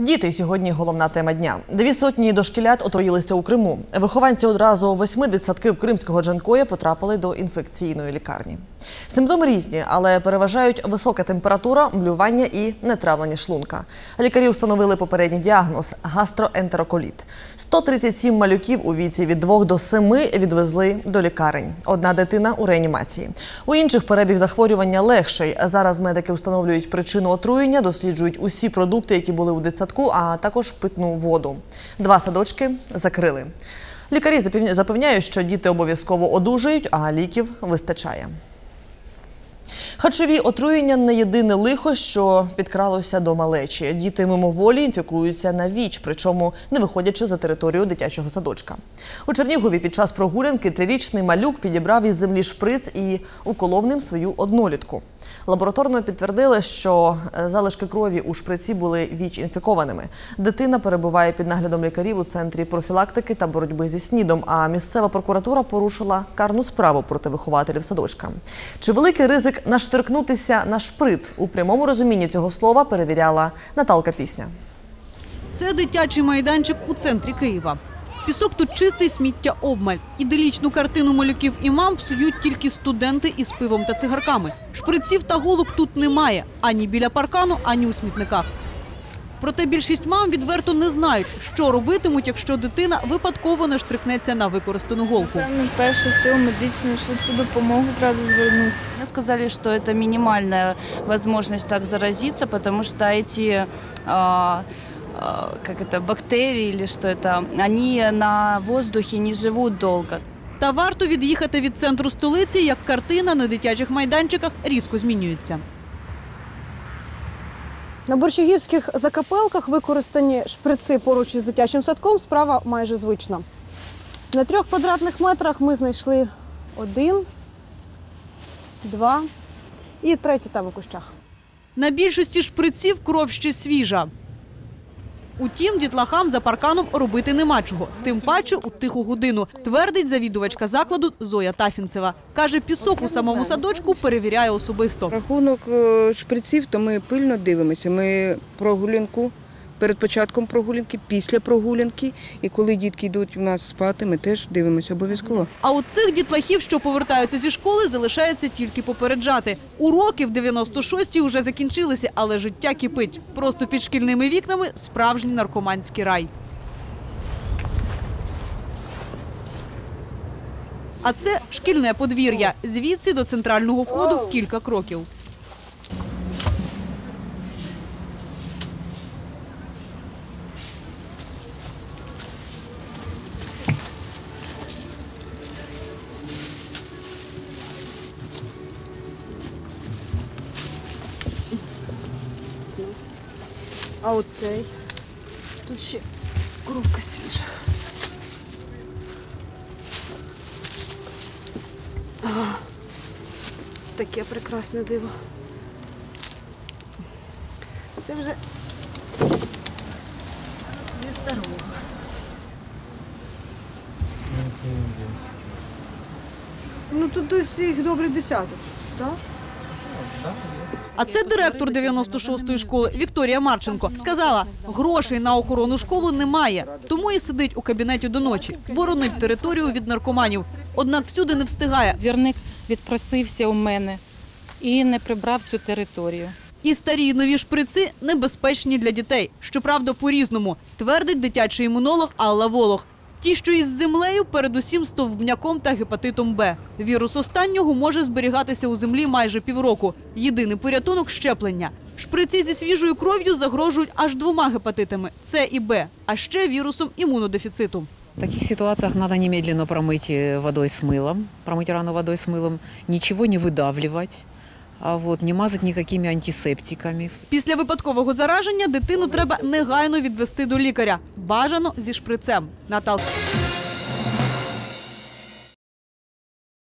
Діти сьогодні головна тема дня. Дві сотні дошкілят отруїлися у Криму. Вихованці одразу восьми дитсадків кримського Джанкоя потрапили до інфекційної лікарні. Симптоми різні, але переважають висока температура, млювання і нетравлення шлунка. Лікарі встановили попередній діагноз гастроентероколіт. 137 малюків у віці від 2 до 7 відвезли до лікарень. Одна дитина у реанімації. У інших перебіг захворювання легший. Зараз медики встановлюють причину отруєння, досліджують усі продукти, які були у дитсадку, а також питну воду. Два садочки закрили. Лікарі запевня- запевняють, що діти обов'язково одужають, а ліків вистачає. Харчові отруєння не єдине лихо, що підкралося до малечі. Діти мимоволі інфікуються на віч, причому не виходячи за територію дитячого садочка. У Чернігові під час прогулянки трирічний малюк підібрав із землі шприц і уколов ним свою однолітку. Лабораторно підтвердили, що е, залишки крові у шприці були ВІЧ-інфікованими. Дитина перебуває під наглядом лікарів у центрі профілактики та боротьби зі СНІДом. А місцева прокуратура порушила карну справу проти вихователів садочка. Чи великий ризик наштеркнутися на шприц у прямому розумінні цього слова перевіряла Наталка Пісня. Це дитячий майданчик у центрі Києва. Пісок тут чистий сміття обмаль. Іделічну картину малюків і мам псують тільки студенти із пивом та цигарками. Шприців та голок тут немає ані біля паркану, ані у смітниках. Проте більшість мам відверто не знають, що робитимуть, якщо дитина випадково не штрикнеться на використану голку. Перше всього медичну швидку допомогу зразу звернусь. Мне сказали, что это минимальная возможность так заразиться, потому что эти а, а, как это, бактерии или что это, они на воздухе не живут долго. Та варто від'їхати від центру столиці, як картина на дитячих майданчиках різко змінюється. На борщагівських закапелках використані шприци поруч із дитячим садком. Справа майже звична. На трьох квадратних метрах ми знайшли один, два і третій там у кущах. На більшості шприців кров ще свіжа. Утім, дітлахам за парканом робити нема чого, тим паче у тиху годину, твердить завідувачка закладу Зоя Тафінцева. Каже, пісок у самому садочку перевіряє особисто. Рахунок е, шприців, то ми пильно дивимося. Ми прогулянку перед початком прогулянки, після прогулянки. І коли дітки йдуть у нас спати, ми теж дивимося обов'язково. А от цих дітлахів, що повертаються зі школи, залишається тільки попереджати. Уроки в 96-й вже закінчилися, але життя кипить. Просто під шкільними вікнами справжній наркоманський рай. А це шкільне подвір'я. Звідси до центрального входу кілька кроків. А оцей. Тут ще коробка свіжа. Таке прекрасне диво. Це вже зі старого. Ну тут десь їх добрий десяток, так? А це директор 96-ї школи Вікторія Марченко. Сказала, грошей на охорону школи немає, тому і сидить у кабінеті до ночі, боронить територію від наркоманів. Однак всюди не встигає. Двірник відпросився у мене і не прибрав цю територію. І старі і нові шприци небезпечні для дітей. Щоправда, по-різному, твердить дитячий імунолог Алла Волох. Ті, що із землею, передусім стовбняком та гепатитом Б. Вірус останнього може зберігатися у землі майже півроку. Єдиний порятунок щеплення. Шприці зі свіжою кров'ю загрожують аж двома гепатитами С і Б, а ще вірусом імунодефіциту. В таких ситуациях надо немедленно промыть э, водой с мылом, промыть рану водой с мылом, ничего не выдавливать, вот, не мазать никакими антисептиками. Після випадкового зараження дитину треба негайно відвести до лікаря. Бажано зі шприцем. Наталка.